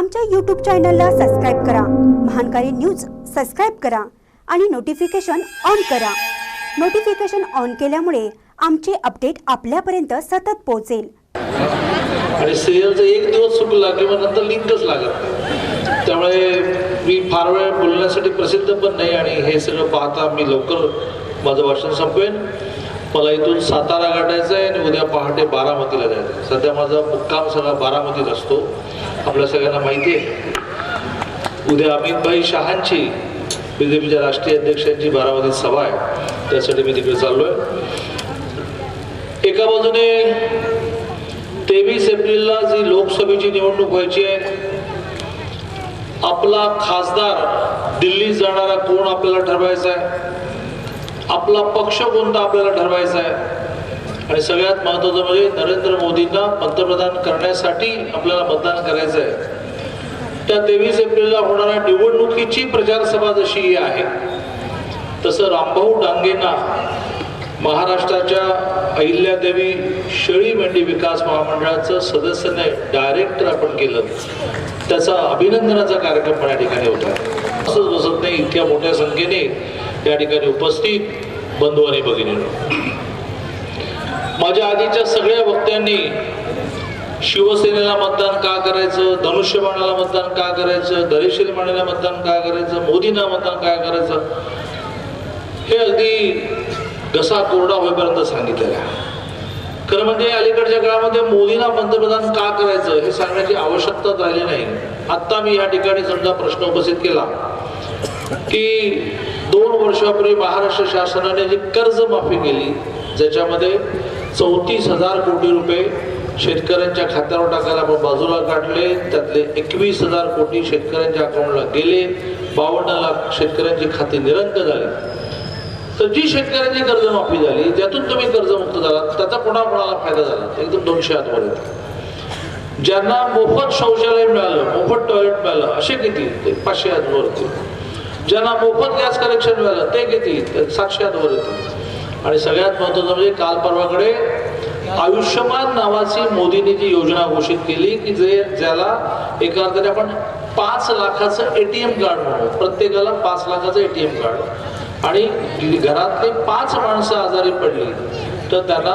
आमच्या यूट्यूब चॅनलला सबस्क्राईब करा. महानकारी न्यूज सबस्क्राईब करा आणि नोटिफिकेशन ऑन करा. नोटिफिकेशन ऑन केल्यामुळे आमचे अपडेट आपल्यापर्यंत सतत पोहोचेल. आणि सिरियलचं एक दिवस चुकला किंवा नंतर लिंकच लागत नाही. त्यामुळे मी फार वेळ बोलण्यासाठी प्रसिद्ध पण नाही आणि हे सगळं पाहता मी लवकर माझं भाषण संपवेन मला इथून सातारा गाठायचं आहे आणि उद्या पहाटे बारामतीला जायचं आहे. सध्या माझा मुक्काम सगळा बारामतीत असतो. आपल्या सगळ्यांना माहिती आहे. उद्या अमितभाई शहांची बी जे पीच्या राष्ट्रीय अध्यक्षांची बारामतीत सभा आहे. त्यासाठी मी तिकडे चाललो आहे एका बाजूने तेवीस एप्रिलला जी लोकसभेची निवडणूक व्हायची आहे आपला खासदार दिल्लीत जाणारा कोण आपल्याला ठरवायचा आहे? आपला पक्ष कोणता आपल्याला ठरवायचा आहे? आणि सगळ्यात महत्त्वाचं म्हणजे नरेंद्र मोदींना पंतप्रधान करण्यासाठी आपल्याला मतदान करायचं आहे त्या तेवीस एप्रिलला होणाऱ्या निवडणुकीची प्रचारसभा जशी ही आहे तसं रामभाऊ डांगेंना महाराष्ट्राच्या अहिल्यादेवी शेळी मेंढी विकास महामंडळाचं सदस्याने डायरेक्टर आपण केलं. त्याचा अभिनंदनाचा कार्यक्रम पण या ठिकाणी होता. असंच बसत नाही इतक्या मोठ्या संख्येने या ठिकाणी उपस्थित बंधू आणि भगिनींनो माझ्या आधीच्या सगळ्या वक्त्यांनी शिवसेनेला मतदान का करायचं धनुष्यबाणाला मतदान का करायचं दरेश्वरी मानेला मतदान का करायचं मोदींना मतदान काय करायचं हे अगदी घसा कोरडा होईपर्यंत सांगितलेलं आहे. खरं म्हणजे अलीकडच्या काळामध्ये मोदींना पंतप्रधान का करायचं हे सांगण्याची आवश्यकताच राहिली नाही. आत्ता मी या ठिकाणी समजा प्रश्न उपस्थित केला की दोन वर्षापूर्वी महाराष्ट्र शासनाने जी कर्जमाफी केली ज्याच्यामध्ये चौतीस हजार कोटी रुपये शेतकऱ्यांच्या खात्यावर टाकायला आपण बाजूला काढले त्यातले एकवीस हजार कोटी शेतकऱ्यांच्या अकाउंटला गेले बावन्न लाख शेतकऱ्यांची खाती निरंक झाली. तर जी शेतकऱ्यांची कर्जमाफी झाली ज्यातून तुम्ही कर्जमुक्त झाला त्याचा कोणा कोणाला फायदा झाला? एकदम दोनशे हातवर ज्यांना मोफत शौचालय मिळालं मोफत टॉयलेट मिळालं असे किती? ते पाचशे हातवर ज्यांना मोफत गॅस कनेक्शन मिळालं ते किती ते सातशे येतील. आणि सगळ्यात महत्वाचं म्हणजे काल परवाकडे आयुष्यमान नावाची मोदींनी जी योजना घोषित केली की जे ज्याला एका अर्थाने आपण पाच लाखाचं एटीएम कार्ड म्हणू प्रत्येकाला पाच लाखाचं एटीएम कार्ड. आणि घरातली पाच माणसं आजारी पडली तर त्यांना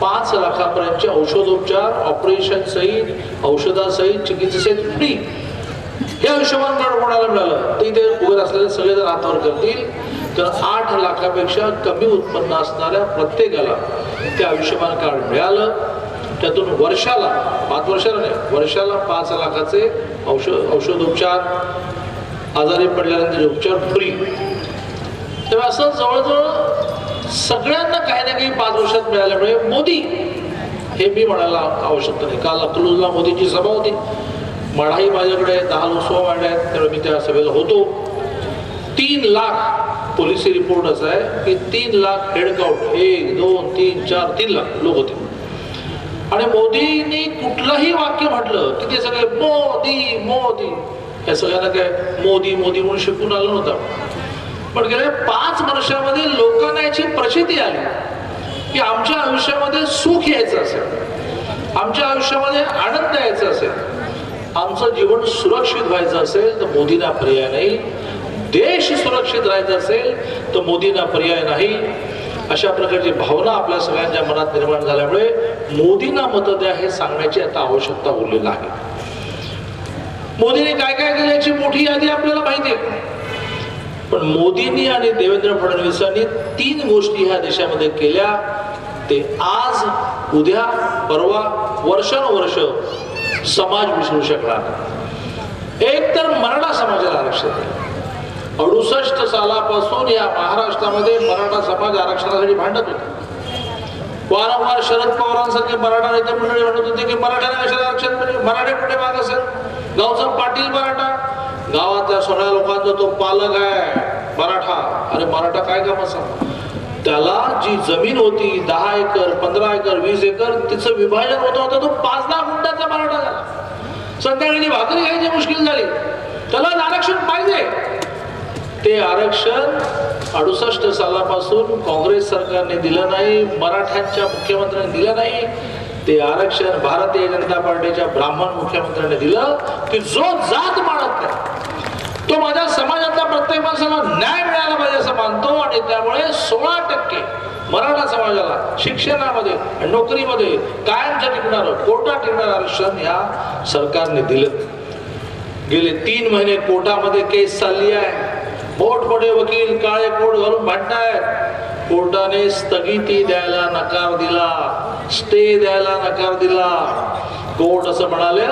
पाच लाखापर्यंतचे औषधोपचार ऑपरेशन सहित औषधासहित चिकित्सेसहित फ्री हे आयुष्यमान कार्ड कोणाला मिळालं ते इथे उभे असलेले सगळे जर हातावर करतील तर आठ लाखापेक्षा कमी उत्पन्न असणाऱ्या प्रत्येकाला ते आयुष्यमान कार्ड मिळालं. त्यातून वर्षाला पाच वर्षाला नाही वर्षाला पाच लाखाचे औषध औषधोपचार आजारी पडल्यानंतर उपचार फ्री तेव्हा असं जवळजवळ सगळ्यांना काही ना काही पाच वर्षात मिळाल्यामुळे मोदी हे मी म्हणायला आवश्यकता नाही. काल अकलूजला मोदींची सभा होती. मढाई माझ्याकडे दहा लोकसभा वाढल्या आहेत त्यामुळे मी त्या सभेला होतो. तीन लाख पोलिसी रिपोर्ट असा आहे की तीन लाख हेडकाउंट एक दोन तीन चार तीन लाख लोक होते. आणि मोदींनी कुठलंही वाक्य म्हटलं की ते सगळे मोदी मोदी. या सगळ्यांना काय मोदी मोदी म्हणून शिकून आलं नव्हतं पण गेल्या पाच वर्षामध्ये लोकांना याची प्रचिती आली की आमच्या आयुष्यामध्ये सुख यायचं असेल. आमच्या आयुष्यामध्ये आनंद यायचा असेल. आमचं जीवन सुरक्षित व्हायचं असेल तर मोदींना पर्याय नाही. देश सुरक्षित राहायचा असेल तर मोदींना पर्याय नाही. अशा प्रकारची भावना आपल्या सगळ्यांच्या मनात निर्माण झाल्यामुळे मोदींना मत द्या हे सांगण्याची आता आवश्यकता उरलेली आहे. मोदींनी काय काय केलं याची मोठी यादी आपल्याला माहिती आहे. पण मोदींनी आणि देवेंद्र फडणवीसांनी तीन गोष्टी ह्या देशामध्ये केल्या. ते आज उद्या परवा वर्षानुवर्ष समाज विसरू शकणार एक तर मराठा समाजाला आरक्षण आहे. अडुसष्ट सालापासून या महाराष्ट्रामध्ये मराठा समाज आरक्षणासाठी भांडत होता. वारंवार शरद पवारांसारखे मराठा नेते मंडळी म्हणत होते की मराठ्यांना कशाला आरक्षण मिळेल मराठे कुठे माग असेल? गावचा पाटील मराठा. गावातल्या सगळ्या लोकांचा तो पालक आहे मराठा. अरे मराठा काय काम असा त्याला जी जमीन होती दहा एकर पंधरा एकर वीस एकर तिचं विभाजन होतं होतं तो पाच दहा गुंठाचा मराठा झाला. संध्याकाळी भाकरी घ्यायची मुश्किल झाली. त्याला आरक्षण पाहिजे. ते आरक्षण अडुसष्ट सालापासून काँग्रेस सरकारने दिलं नाही मराठ्यांच्या मुख्यमंत्र्यांनी दिलं नाही. ते आरक्षण भारतीय जनता पार्टीच्या ब्राह्मण मुख्यमंत्र्यांनी दिलं. की जो जात मानत नाही. तो माझ्या समाजातल्या प्रत्येक माणसाला न्याय मिळाला पाहिजे असं मानतो आणि त्यामुळे सोळा टक्के मराठा समाजाला शिक्षणामध्ये आणि नोकरीमध्ये कायमचं टिकणारं कोटा टिकणारं आरक्षण ह्या सरकारने दिलं. गेले तीन महिने कोर्टामध्ये केस चालली आहे. मोठमोठे वकील काळे कोट घालून भांडतायत. कोर्टाने स्थगिती द्यायला नकार दिला. स्टे द्यायला नकार दिला. कोर्ट असं म्हणाले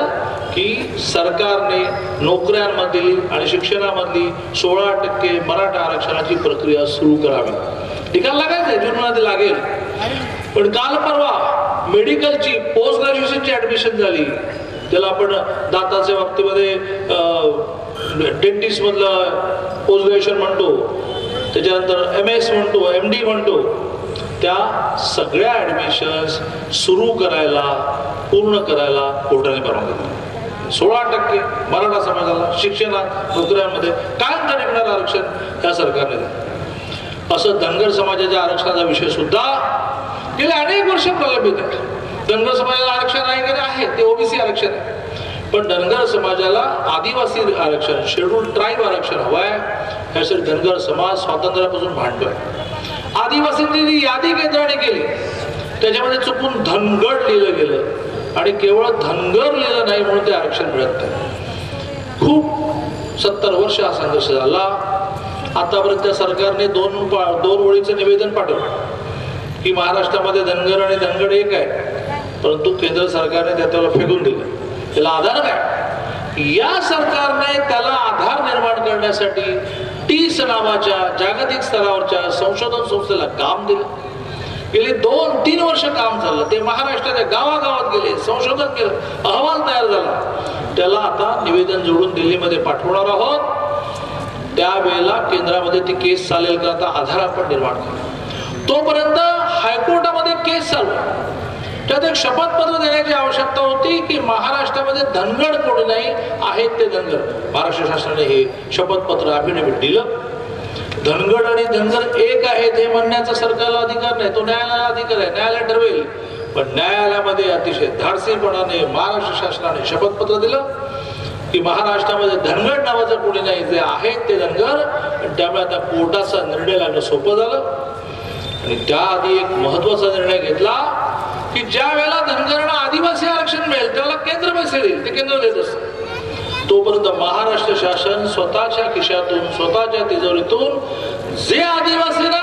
की सरकारने नोकऱ्यांमधली आणि शिक्षणामधली सोळा टक्के मराठा आरक्षणाची प्रक्रिया सुरू करावी. निकाल लागायचे जून मध्ये लागेल. पण काल परवा मेडिकलची पोस्ट ग्रॅज्युएशनची ऍडमिशन झाली. त्याला आपण दाताच्या बाबतीमध्ये डेंटिस्ट मधलं पोस्ट ग्रॅज्युएशन म्हणतो. त्याच्यानंतर एम एस म्हणतो एम डी म्हणतो. त्या सगळ्या ऍडमिशन्स सुरू करायला पूर्ण करायला कोर्टाने परवानगी दिली. सोळा टक्के मराठा समाजाला शिक्षणात नोकऱ्यांमध्ये कायम मिळालं आरक्षण या सरकारने दिलं. असं धनगर समाजाच्या आरक्षणाचा विषय सुद्धा गेले अनेक वर्ष प्रलंबित आहे. धनगर समाजाला आरक्षण आहे की नाही? आहे. ते ओबीसी आरक्षण आहे. पण धनगर समाजाला आदिवासी आरक्षण शेड्यूल ट्राईब आरक्षण हवंय. यासाठी धनगर समाज स्वातंत्र्यापासून भांडतोय. आदिवासींनी जी यादी केंद्राने केली. त्याच्यामध्ये चुकून धनगड लिहिलं गेलं. आणि केवळ धनगरलेलं नाही म्हणून ते आरक्षण मिळत नाही. खूप सत्तर वर्ष हा संघर्ष झाला. आतापर्यंत त्या सरकारने दोन पा दोन ओळीचं निवेदन पाठवलं की महाराष्ट्रामध्ये धनगर आणि धनगड एक आहे. परंतु केंद्र सरकारने त्या त्याला फेकून दिलं. त्याला आधार काय या सरकारने त्याला आधार निर्माण करण्यासाठी टीस नावाच्या जागतिक स्तरावरच्या संशोधन संस्थेला काम दिलं. गेले दोन तीन वर्ष काम चाललं. ते महाराष्ट्राच्या गावागावात गेले संशोधन केलं अहवाल तयार झाला. त्याला आता निवेदन जोडून दिल्लीमध्ये पाठवणार आहोत. त्यावेळेला केंद्रामध्ये ती केस चालेल का आता आधार आपण निर्माण करू. तोपर्यंत हायकोर्टामध्ये केस चालू. त्यात एक शपथपत्र देण्याची आवश्यकता होती की महाराष्ट्रामध्ये धनगड कोणी नाही आहेत ते धनगड. महाराष्ट्र शासनाने हे शपथपत्र अफिडेव्हिट दिलं. धनगड आणि धनगर एक आहेत हे म्हणण्याचा सरकारला अधिकार नाही. तो न्यायालयाला अधिकार आहे. न्यायालय ठरवेल. पण न्यायालयामध्ये अतिशय धाडसीपणाने महाराष्ट्र शासनाने शपथपत्र दिलं की महाराष्ट्रामध्ये धनगड नावाचं कोणी नाही जे आहेत ते धनगर आणि त्यामुळे आता कोर्टाचा निर्णय लागणं सोपं झालं. आणि त्याआधी एक महत्त्वाचा निर्णय घेतला की ज्या वेळेला धनगरांना आदिवासी आरक्षण मिळेल त्याला केंद्र बसेल ते केंद्र देत असतं. तोपर्यंत महाराष्ट्र शासन स्वतःच्या खिशातून स्वतःच्या तिजोरीतून जे आदिवासी ना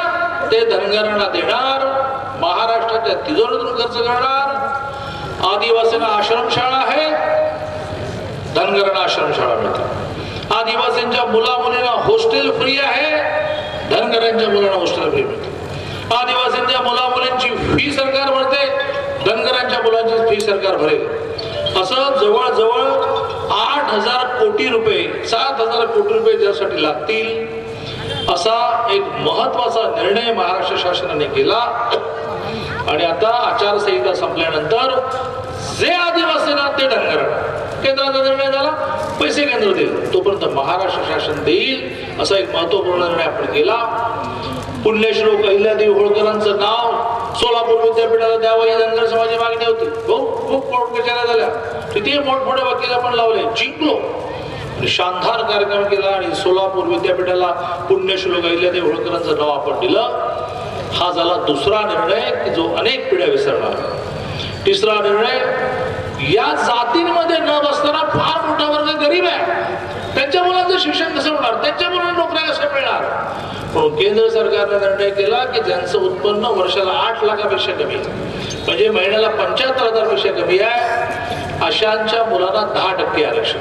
ते धनगरांना देणार. महाराष्ट्राच्या तिजोरीतून खर्च करणार. आदिवासींना आश्रमशाळा आहे. धनगरांना आश्रमशाळा मिळते. आदिवासींच्या मुला मुलींना हॉस्टेल फ्री आहे. धनगरांच्या मुलांना हॉस्टेल फ्री मिळते. आदिवासींच्या मुला मुलींची फी सरकार भरते. धनगरांच्या मुलांची फी सरकार भरेल. असं जवळजवळ हजार कोटी रुपये सात हजार कोटी रुपये त्यासाठी लागतील असा एक महत्त्वाचा निर्णय महाराष्ट्र शासनाने केला. आणि आता आचारसंहिता संपल्यानंतर जे आदिवासी ना ते धनगरांना केंद्राचा निर्णय झाला पैसे केंद्र देईल तोपर्यंत महाराष्ट्र शासन देईल असा एक महत्त्वपूर्ण निर्णय आपण केला. पुण्यश्लोक अहिल्यादेवी होळकरांचं नाव सोलापूर विद्यापीठाला द्यावं ही धनगर समाजाची मागणी होती. खूप खूप कोर्ट कचऱ्या झाल्या. तिथे मोठमोठे वकील आपण लावले. जिंकलो. शानदार कार्यक्रम केला आणि सोलापूर विद्यापीठाला पुण्यश्लोक अहिल्यादेव होळकरांचं नाव आपण दिलं. हा झाला दुसरा निर्णय की जो अनेक पिढ्या विसरणार. तिसरा निर्णय या जातींमध्ये न बसताना फार मोठा वर्ग गरीब आहे. त्यांच्या मुलांचं शिक्षण कसं होणार? त्यांच्या मुलांना नोकऱ्या कशा मिळणार? म्हणून केंद्र सरकारने निर्णय केला की ज्यांचं उत्पन्न वर्षाला आठ लाखापेक्षा कमी आहे. म्हणजे महिन्याला पंच्याहत्तर हजारपेक्षा कमी आहे. अशांच्या मुलांना दहा टक्के आरक्षण.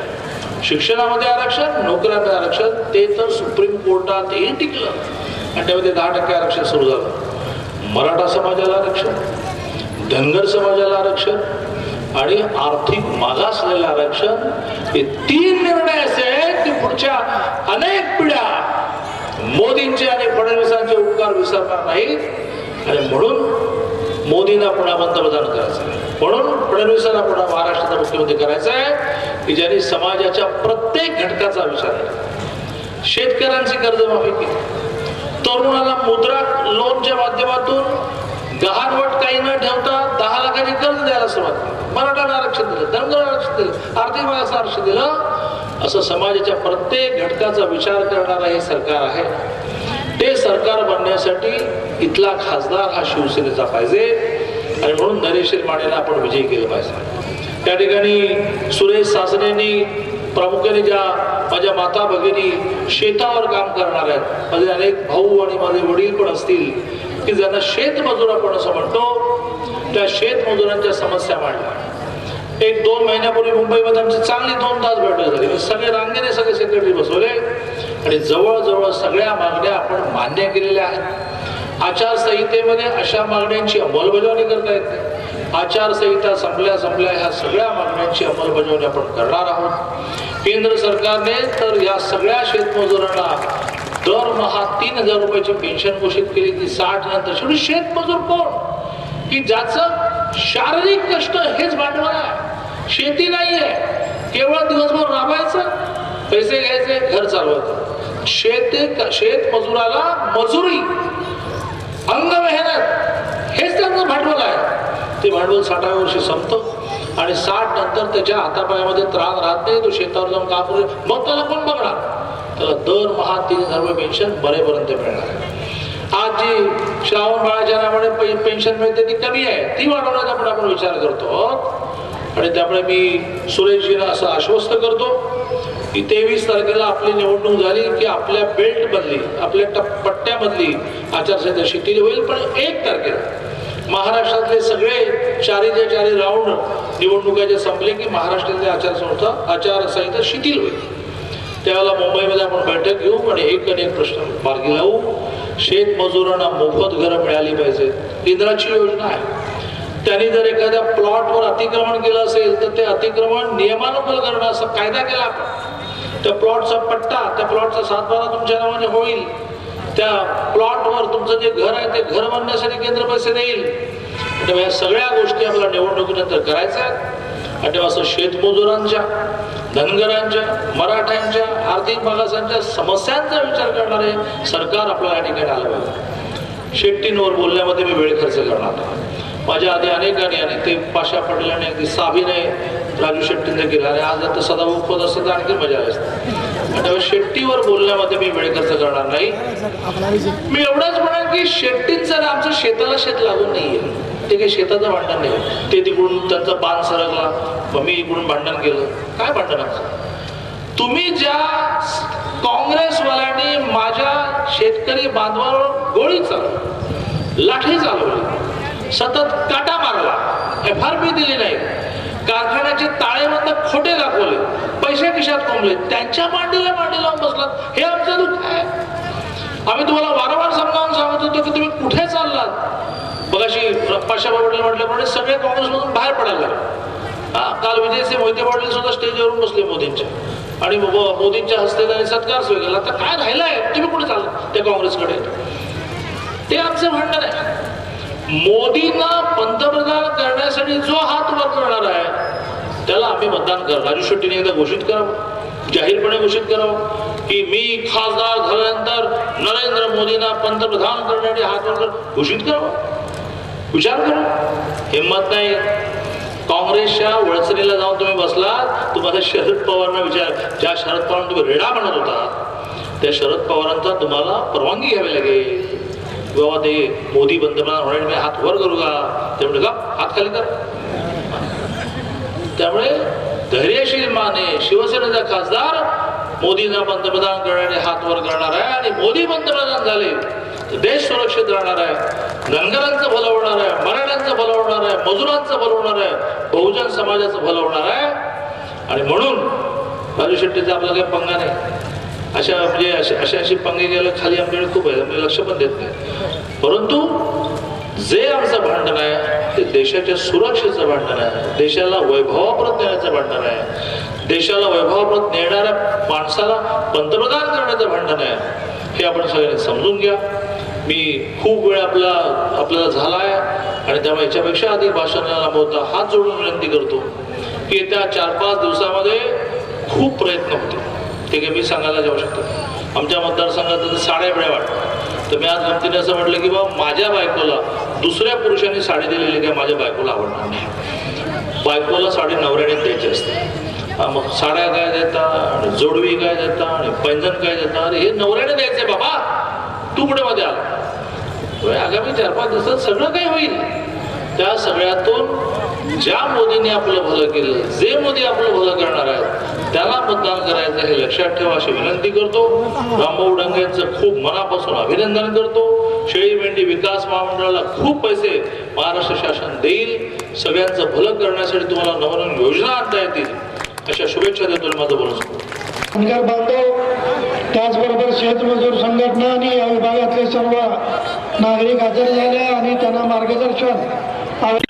शिक्षणामध्ये आरक्षण नोकऱ्यामध्ये आरक्षण ते तर सुप्रीम कोर्टातही टिकलं. आणि त्यामध्ये दहा टक्के आरक्षण सुरू झालं. मराठा समाजाला आरक्षण धनगर समाजाला आरक्षण आणि आर्थिक मागासलेलं आरक्षण हे तीन निर्णय असे आहेत की पुढच्या अनेक पिढ्या मोदींचे आणि फडणवीसांचे उपकार विसरणार नाहीत. आणि म्हणून मोदींना पुन्हा पंतप्रधान करायचं म्हणून फडणवीसांना पुन्हा महाराष्ट्राचा मुख्यमंत्री करायचा आहे की ज्यांनी समाजाच्या प्रत्येक घटकाचा विचार केला. शेतकऱ्यांची कर्जमाफी केली. तरुणाला मुद्रा लोनच्या माध्यमातून गहाणवट काही न ठेवता दहा लाखाचे कर्ज द्यायला सुरुवात केली. मराठाला आरक्षण दिलं धनगर आरक्षण दिलं आर्थिक मागास आरक्षण दिलं. असं समाजाच्या प्रत्येक घटकाचा विचार करणारं हे सरकार आहे. ते सरकार बनण्यासाठी इथला खासदार हा शिवसेनेचा पाहिजे. आणि म्हणून नरेश मानेला आपण विजयी केलं पाहिजे. त्या ठिकाणी सुरेश सासनेंनी प्रामुख्याने ज्या माझ्या माता भगिनी शेतावर काम करणार आहेत माझे अनेक भाऊ आणि माझे वडील पण असतील की ज्यांना शेतमजूर आपण असं म्हणतो त्या शेतमजुरांच्या समस्या मांडल्या. एक दोन महिन्यापूर्वी मुंबईमध्ये आमची चांगली दोन तास बैठक झाली. सगळे रांगेने सगळे सेक्रेटरी बसवले आणि जवळजवळ सगळ्या मागण्या आपण मान्य केलेल्या आहेत. आचारसंहितेमध्ये अशा मागण्यांची अंमलबजावणी करता येते. आचारसंहिता संपल्या संपल्या ह्या सगळ्या मागण्यांची अंमलबजावणी आपण करणार आहोत. केंद्र सरकारने तर या सगळ्या शेतमजुरांना दरमहा तीन हजार रुपयाची पेन्शन घोषित केली. ती साठ नंतर शेवटी शेतमजूर कोण? की ज्याचं शारीरिक कष्ट हेच भांडवल आहे. शेती नाही आहे केवळ दिवसभर राबायचं पैसे घ्यायचे घर चालवायचं. शेत शेतमजुराला मजुरी अंग मेहनत हेच त्यांचं भांडवल आहे. ते भांडवल साठाव्या वर्षी संपतं. आणि साठ नंतर त्याच्या हातापायामध्ये त्राण राहत नाही तो शेतावर जाऊन काम करू मग त्याला कोण बघणार? त्याला दरमहा तीन हजार रुपये पेन्शन बरेपर्यंत मिळणार. आज जी श्रावण बाळाच्या नावाने पेन्शन मिळते ती कमी आहे. ती वाढवण्याचा पण आपण विचार करतो. आणि त्यामुळे मी सुरेशजीला असं आश्वस्त करतो. की तेवीस तारखेला आपली निवडणूक झाली की आपल्या बेल्ट बदली आपल्या टप पट्ट्यामधली आचारसंहिता शिथिल होईल. पण एक तारखेला महाराष्ट्रातले सगळे चारीचे चारी राऊंड निवडणुकाचे संपले की महाराष्ट्रातली आचारसंस्था आचारसंहिता शिथिल होईल. त्यावेळेला मुंबईमध्ये आपण बैठक घेऊ आणि एक आणि एक प्रश्न मार्गी लावू. शेतमजुरांना मोफत घरं मिळाली पाहिजेत केंद्राची योजना आहे. त्यांनी जर एखाद्या प्लॉटवर अतिक्रमण केलं असेल तर ते अतिक्रमण नियमानुकूल करणं असा कायदा केला आपण. त्या प्लॉटचा पट्टा त्या प्लॉटचा सातबारा तुमच्या नावाने होईल. त्या प्लॉटवर तुमचं जे घर आहे ते घर बांधण्यासाठी केंद्र पैसे देईल. तेव्हा या सगळ्या गोष्टी आपल्याला निवडणुकीनंतर करायच्या आहेत. आणि तेव्हा असं शेतमजुरांच्या धनगरांच्या मराठ्यांच्या आर्थिक मागासांच्या समस्यांचा विचार करणारे सरकार आपल्याला या ठिकाणी आलं पाहिजे. शेट्टींवर बोलण्यामध्ये मी वेळ खर्च करणार माझ्या आधी अनेकांनी आणि ते पाशा पडल्याने अगदी साभीने राजू शेट्टींनी केलं आणि आज आता सदाभाऊ खोत असतं तर आणखी मजा असते. त्यामुळे शेट्टीवर बोलण्यामध्ये मी वेळ खर्च करणार नाही. मी एवढंच म्हणेन की शेट्टींचं आणि आमचं शेताला शेत लागून नाहीये. ते काही शेताचं भांडण नाही. ते तिकडून त्यांचा बाण सरकला. मग मी इकडून भांडण केलं. काय भांडण तुम्ही ज्या काँग्रेसवाल्यांनी माझ्या शेतकरी बांधवावर गोळी चालवली लाठी चालवली सतत काटा मारला एफ आर पी दिली नाही कारखान्याचे ताळेबंद खोटे दाखवले. पैसे खिशात कोंबले. त्यांच्या मांडीला मांडी लावून बसलात. हे आमचं दुःख आहे. आम्ही तुम्हाला वारंवार समजावून सांगत होतो की तुम्ही कुठे चाललात? बघाशी पाशा वडील म्हटल्याप्रमाणे म्हणजे सगळे काँग्रेसमधून बाहेर पडायला लागले. हा काल विजयसिंह मोहिते पाटील सुद्धा स्टेजवरून बसले मोदींच्या. आणि मोदींच्या हस्ते त्यांनी सत्कार स्वीकारला. आता काय राहिलंय? तुम्ही कुठे चालला त्या काँग्रेसकडे. ते आमचं भांडण आहे. मोदींना पंतप्रधान करण्यासाठी जो हात वर करणार आहे त्याला आम्ही मतदान करा राजू शेट्टीने एकदा घोषित करावं जाहीरपणे घोषित करावं की मी खासदार झाल्यानंतर नरेंद्र मोदींना पंतप्रधान करण्यासाठी हात वर घोषित करावं. विचार करू. हिंमत नाही. काँग्रेसच्या वळसरीला जाऊन तुम्ही बसलात तुम्हाला शरद पवारांना विचार. ज्या शरद पवारांना तुम्ही रेडा म्हणत होता त्या शरद पवारांचा तुम्हाला परवानगी घ्यावी लागेल. बाबा ते मोदी पंतप्रधान होणार मी हात वर करू का? ते म्हणजे का हात खाली कर. त्यामुळे धैर्यशील माने शिवसेनेचा खासदार मोदींना पंतप्रधान करण्याने हात वर करणार आहे आणि मोदी पंतप्रधान झाले तर देश सुरक्षित राहणार आहे धनगरांचं भलं होणार आहे मराठ्यांचं भलं होणार आहे मजुरांचं भलं होणार आहे बहुजन समाजाचं भलं होणार आहे. आणि म्हणून राजू शेट्टीचा आपला काही पंगा नाही. अशा म्हणजे अशा अशा अशी पंगे गेल्या खाली आमच्याकडे खूप आहे आपल्याला लक्ष पण देत नाही. परंतु जे आमचं भांडण आहे ते देशाच्या सुरक्षेचं भांडण आहे देशाला वैभवाप्रत नेण्याचं भांडण आहे देशाला वैभवाप्रत नेणाऱ्या माणसाला पंतप्रधान करण्याचं भांडण आहे हे आपण सगळ्यांनी समजून घ्या. मी खूप वेळ आपला आपल्याला झाला आहे आणि त्यामुळे याच्यापेक्षा अधिक भाषण बोलता हात जोडून विनंती करतो की येत्या चार पाच दिवसामध्ये खूप प्रयत्न होते ते काही मी सांगायला जाऊ शकतो. आमच्या मतदारसंघात तर साड्या वाटतात. तर मी आज गमतीने असं म्हटलं की बाबा माझ्या बायकोला दुसऱ्या पुरुषांनी साडी दिलेली काय माझ्या बायकोला आवडणार नाही. बायकोला साडी नवऱ्याने द्यायची असते. मग साड्या काय देता आणि जोडवी काय देता आणि पैंजण काय देता अरे हे नवऱ्याने द्यायचंय बाबा. तू कुठे मध्ये आला? आगामी चार पाच दिवसात सगळं काही होईल. त्या सगळ्यातून ज्या मोदीने आपलं भलं केलं जे मोदी आपलं भलं करणार आहेत त्याला मतदान करायचं हे लक्षात ठेवा अशी विनंती करतो. रामभाऊ डांगे खूप मनापासून अभिनंदन करतो. शेळी मेंढी विकास महामंडळाला खूप पैसे महाराष्ट्र शासन देईल. सगळ्यांचं भलं करण्यासाठी तुम्हाला नवनवीन योजना आणता येतील. अशा शुभेच्छा देतो माझं बोलून बांधव. त्याचबरोबर शेतमजूर संघटना आणि या विभागातले सर्व नागरिक हजर झाले आणि त्यांना मार्गदर्शन